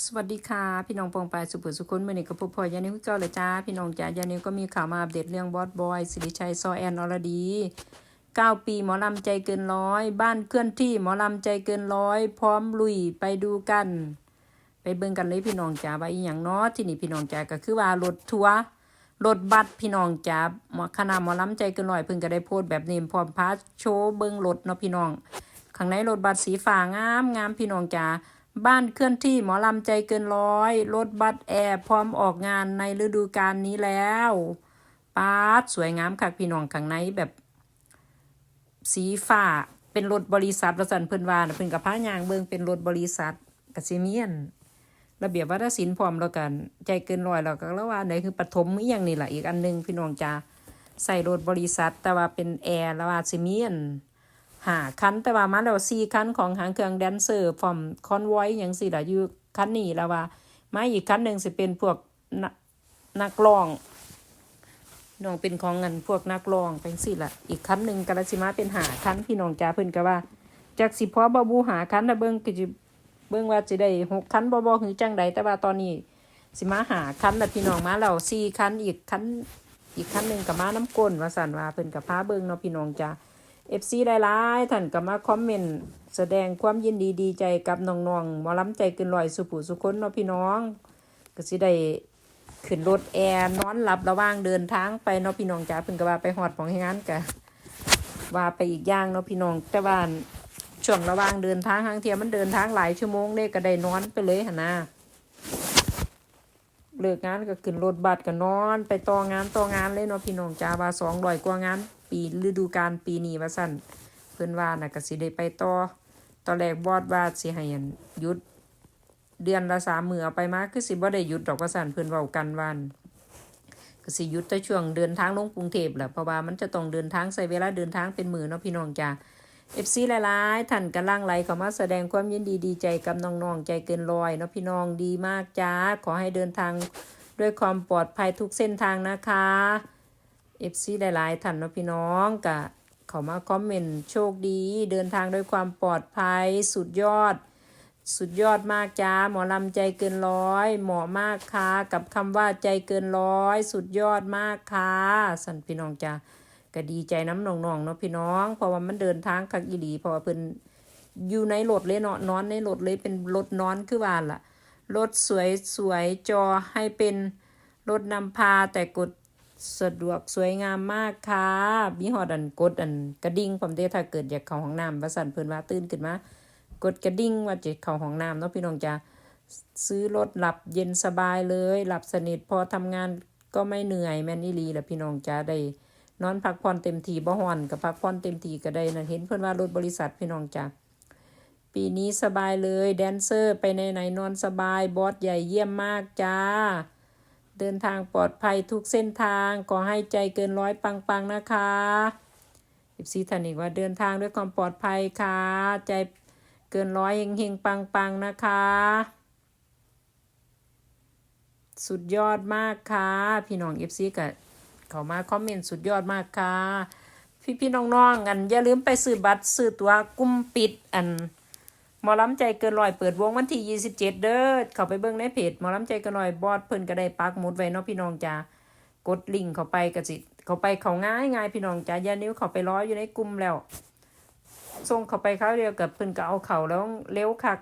สวัสดีค่ะ พี่น้องปองปายสุภุสุคนเมื่อนี้กับพบพอยานิวเจ้าเลยจ้า พี่น้องจ้ายานิวก็มีข่าวมาอัปเดตเรื่องบอสบอยสิริชัยซอแอนอรดีเก้าปีหมอลำใจเกินร้อย บ้านเคลื่อนที่หมอลำใจเกินร้อย พร้อมลุยไปดูกัน ไปเบิ่งกันเลยพี่น้องจ้าว่าอีหยังเนาะที่นี่พี่น้องจ้าก็คือว่ารถทัวร์รถบัสพี่น้องจ้าหมอคณะหมอลำใจเกินร้อยเพิ่งก็ได้โพสต์แบบนี้พร้อมพาโชว์เบิ่งรถเนาะพี่น้องข้างในรถบัสสีฟ้างามงามพี่น้องจ๋า บ้านเคลื่อนที่หมอลำใจเกินร้อย รถบัสแอร์พร้อมออกงานในฤดูกาลนี้แล้วปาดสวยงามค่ะพี่น้องข้างในแบบ สีฟ้าเป็นรถบริษัทประสันเพิ่นวานเพิ่นกับพายางเบิงเป็นรถบริษัทกสิเมียน ระเบียบวัฒนศิลป์พร้อมแล้วกัน ใจเกินร้อยแล้วก็แล้วว่าไหนคือปฐมอีหยังนี่แหละอีกอันหนึงพี่น้องจ๋าใส่รถบริษัท แต่ว่าเป็นแอร์แล้วว่าสิเมียน หาคันแต่ว่ามาแล้วสี่คันของหางเครื่องแดนเซอร์ฟอมคอนไวอย่างสิล่ะอยู่คันนี้แล้วว่ามาอีกคันหนึ่งสิเป็นพวกนักร้องน้องเป็นของเงินพวกนักร้องเป็นสิล่ะอีกคันหนึ่งกาลสิมาเป็นหาคันพี่น้องจ้าเพิ่นก็ว่าจากสิพอบาบูหาคันนะเบิ่งก็จะเบิ่งว่าสิได้หกคันบ่บ่คือจังใดแต่ว่าตอนนี้สิมาหาคันล้วพี่น้องมาแล้วสี่คันอีกคันอีกคันหนึ่งกับมาน้ำก้นว่าสันว่าเพิ่นกับพาเบิ่งเนาะพี่น้องจ้า เอฟซีหลายๆท่านก็มาคอมเมนต์แสดงความยินดีดีใจกับน้องๆหมอลำใจกินลอยสุผูสุคนเนาะพี่น้อง ก็สิได้ขึ้นรถแอร์นอนหลับระว่างเดินทางไปเนาะพี่น้องจ๋าเพิ่นก็ว่าไปฮอดของงานกะว่าไปอีกอย่างเนาะพี่น้องแต่ว่าช่วงระว่างเดินทางทางเทียมมันเดินทางหลายชั่วโมงเด้ก็ได้นอนไปเลยหนนะ เลิกงานก็ขึ้นรถบัสก็นอน ไปต่องานต่องานเลยเนาะพี่น้องจ๋าว่า200กว่างาน ปีฤดูกาลปีนี้ว่าสั่นเพิ่นว่าน่ะก็สิได้ไปต่อตอนแรกบอดว่าสิให้อันหยุด เดือนละสามมือเอาไปมาคือสิบ่ได้หยุดดอกว่าสั่นเพิ่นเว้ากันวันก็สิหยุดแต่ช่วงเดินทางลงกรุงเทพแหละเพราะว่ามันจะต้องเดินทางใช้เวลาเดินทางเป็นมือเนาะพี่น้องจ้า FC หลายๆท่านกำลังไหลเข้ามาแสดงความยินดีดีใจกับน้องๆใจเกินรอยเนาะพี่น้องดีมากจ้าขอให้เดินทางด้วยความปลอดภัยทุกเส้นทางนะคะเอฟซีหลายๆท่านเนาะพี่น้องกะเขามาคอมเมนต์โชคดี เดินทางด้วยความปลอดภัยสุดยอด สุดยอดมากจ้าหมอลำใจเกินร้อยเหมาะมากค่ะกับคำว่าใจเกินร้อย สุดยอดมากค่ะสันพี่น้องจ้า ก็ดีใจน้ำน้องๆเนาะพี่น้อง เพราะว่ามันเดินทางคักอีหลีเพราะว่าเพิ่นอยู่ในรถเลยเนาะนอนในรถเลยเป็นรถนอนคือว่าล่ะรถสวยสวยจอให้เป็นรถนำพาแต่กดสะดวกสวยงามมากค่ะมีหอดันกดอันกระดิ่งผมเด้ถ้าเกิดอยากเข้าห้องน้ำว่าสันเพิ่นว่าตื่นขึ้นมากดกระดิ่งว่าจะเข้าห้องน้ำเนาะพี่น้องจะซื้อรถหลับเย็นสบายเลย หลับสนิทพอทำงานก็ไม่เหนื่อยแม่นอีลีแหละพี่น้องจะได้ นอนพักผ่อนเต็มที่บ่ฮอนกับพักผ่อนเต็มที่ก็ได้นั่นเห็นเพิ่อนว่ารถบริษัทพี่น้องจ้ะปีนี้สบายเลยแดนเซอร์ไปไหนไหนนอนสบายบอสใหญ่เยี่ยมมากจ้า เดินทางปลอดภัยทุกเส้นทางขอให้ใจเกินร้อยปังๆนะคะสิบสี่ท่านอีกว่าเดินทางด้วยความปลอดภัยค่ะ ใจเกินร้อยเฮงๆปังๆนะคะ สุดยอดมากค่ะ พี่น้องเอฟซีกับ เขามาคอมเมนต์สุดยอดมากค่ะ พี่พี่ๆน้องๆกันอย่าลืมไปซื้อบัตรซื้อตัวกุ้มปิดอันหมอลำใจเกินร้อยเปิดวงวันที่ 27 เด้อเข้าไปเบิ่งในเพจหมอลำใจเกินร้อยบอดเพิ่นก็ได้ปักหมุดไว้เนาะพี่น้องจ้ากดลิงก์เข้าไปก็สิเข้าไปเขาง่ายง่ายพี่น้องจ้าอย่านิ้วเข้าไปร้อยอยู่ในกลุ่มแล้วส่งเข้าไปคราวเดียวกับเพิ่นก็เอาเข้าแล้วเร็วคัก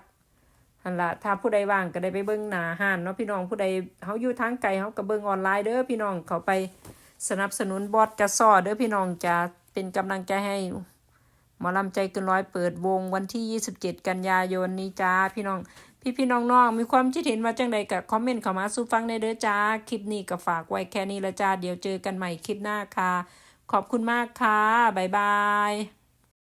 หันละถ้าผู้ใดว่างก็ได้ไปเบิ่งหน้าห้านเนาะพี่น้องผู้ใดเฮาอยู่ทางไกลเฮาก็เบิ่งออนไลน์เด้อพี่น้องเข้าไป สนับสนุนบอดกระซ่อเด้อพี่น้องจ้าเป็นกำลังใจให้หมอลำใจเกินร้อยเปิดวงวันที่ 27 กันยายนนี้จ้าพี่น้อง พี่พี่น้องน้องๆมีความคิดเห็นว่าจังใดกับคอมเมนต์เข้ามาสู้ฟังในเด้อจ้า คลิปนี้ก็ฝากไว้แค่นี้ละจ้า เดี๋ยวเจอกันใหม่คลิปหน้าค่ะ ขอบคุณมากค่ะ บ๊ายบาย